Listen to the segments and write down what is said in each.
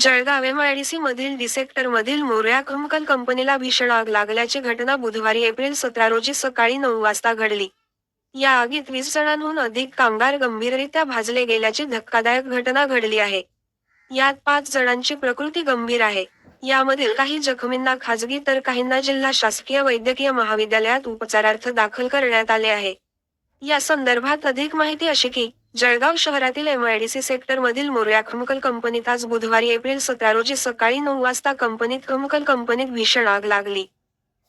Jalgaon MIDC मधील डिसेक्टर मधील मोर्या खमकल कंपनीला भीषण आग लागल्याची घटना बुधवारी एप्रिल सतरा रोजी सकाळी नऊ वाजता घडली. या आगीत वीस जणांहून अधिक कामगार गंभीररित्या भाजले गेल्याची धक्कादायक घटना घडली आहे. यात पाच जणांची प्रकृती गंभीर आहे. यामधील काही जखमींना खाजगी तर काहींना जिल्हा शासकीय वैद्यकीय महाविद्यालयात उपचारार्थ दाखल करण्यात आले आहे. या संदर्भात अधिक माहिती अशी की जळगाव शहरातील एमआयडीसी सेक्टर मधील मोर्या खमकल कंपनीत आज बुधवारी एप्रिल सतरा रोजी सकाळी नऊ वाजता कंपनीत खमकल कंपनीत भीषण आग लागली.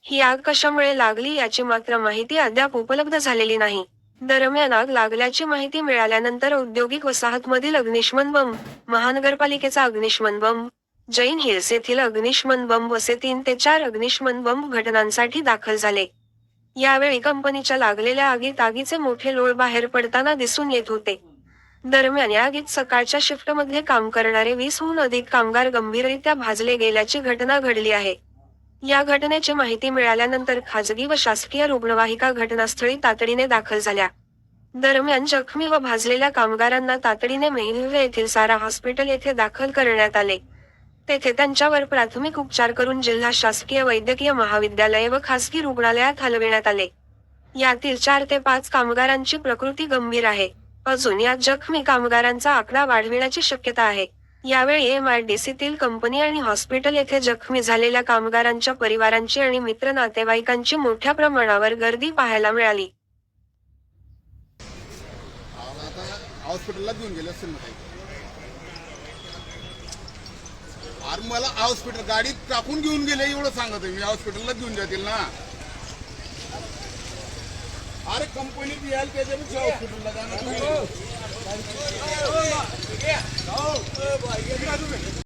ही आग कशामुळे लागली याची मात्र माहिती अद्याप उपलब्ध झालेली नाही. दरम्यान आग लागल्याची माहिती मिळाल्यानंतर औद्योगिक वसाहत मधील अग्निशमन बंब महानगरपालिकेचा अग्निशमन बंब जैन हिल्स येथील अग्निशमन बंब असे तीन ते चार अग्निशमन बंब घटनांसाठी दाखल झाले. यावेळी कंपनीच्या लागलेल्या आगीत आगीचे मोठे लोळ बाहेर पडताना दिसून येत होते. दरम्यान या आगीत सकाळच्या शिफ्टमध्ये काम करणारे वीसहून अधिक कामगार गंभीररित्या भाजले गेल्याची घटना घडली आहे. या घटनेची माहिती मिळाल्यानंतर खाजगी व शासकीय रुग्णवाहिका घटनास्थळी तातडीने दाखल झाल्या. दरम्यान जखमी व भाजलेल्या कामगारांना तातडीने मेहिल्वे येथील सारा हॉस्पिटल येथे दाखल करण्यात आले. तेथे त्यांच्यावर प्राथमिक उपचार करून जिल्हा शासकीय वैद्यकीय महाविद्यालय व खासगी रुग्णालयात हलविण्यात आले. यातील चार ते पाच कामगारांची प्रकृती गंभीर आहे. अजून यात जखमी कामगारांचा आकडा वाढविण्याची शक्यता आहे. यावेळी एम आय डी सीतील कंपनी आणि हॉस्पिटल येथे जखमी झालेल्या कामगारांच्या परिवारांची आणि मित्र नातेवाईकांची मोठ्या प्रमाणावर गर्दी पाहायला मिळाली. हॉस्पिटलला घेऊन गेले असेल ना काही अरे मला हॉस्पिटल गाडीत टाकून घेऊन गेले एवढं सांगत मी. हॉस्पिटलला घेऊन जातील ना. अरे कंपनीत याल त्याच्यापेक्षा हॉस्पिटलला जाणार.